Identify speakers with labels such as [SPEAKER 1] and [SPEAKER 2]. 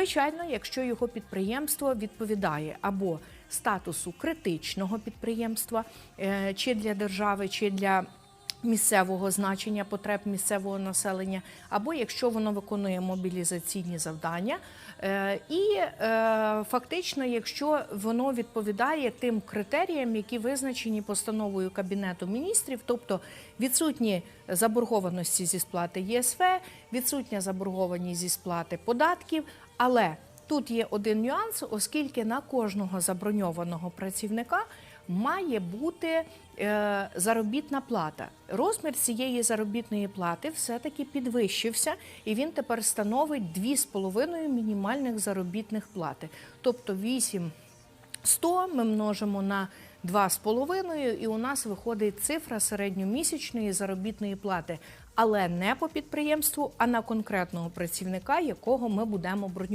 [SPEAKER 1] Звичайно, якщо його підприємство відповідає або статусу критичного підприємства, е, чи для держави, чи для місцевого значення потреб місцевого населення, або якщо воно виконує мобілізаційні завдання, е, і е, фактично, якщо воно відповідає тим критеріям, які визначені постановою Кабінету міністрів, тобто відсутні заборгованості зі сплати ЄСВ, відсутня заборгованість зі сплати податків, але тут є один нюанс, оскільки на кожного заброньованого працівника має бути е, заробітна плата. Розмір цієї заробітної плати все-таки підвищився, і він тепер становить 2,5 мінімальних заробітних плати. Тобто 8 100 ми множимо на 2,5, і у нас виходить цифра середньомісячної заробітної плати, але не по підприємству, а на конкретного працівника, якого ми будемо бронювати.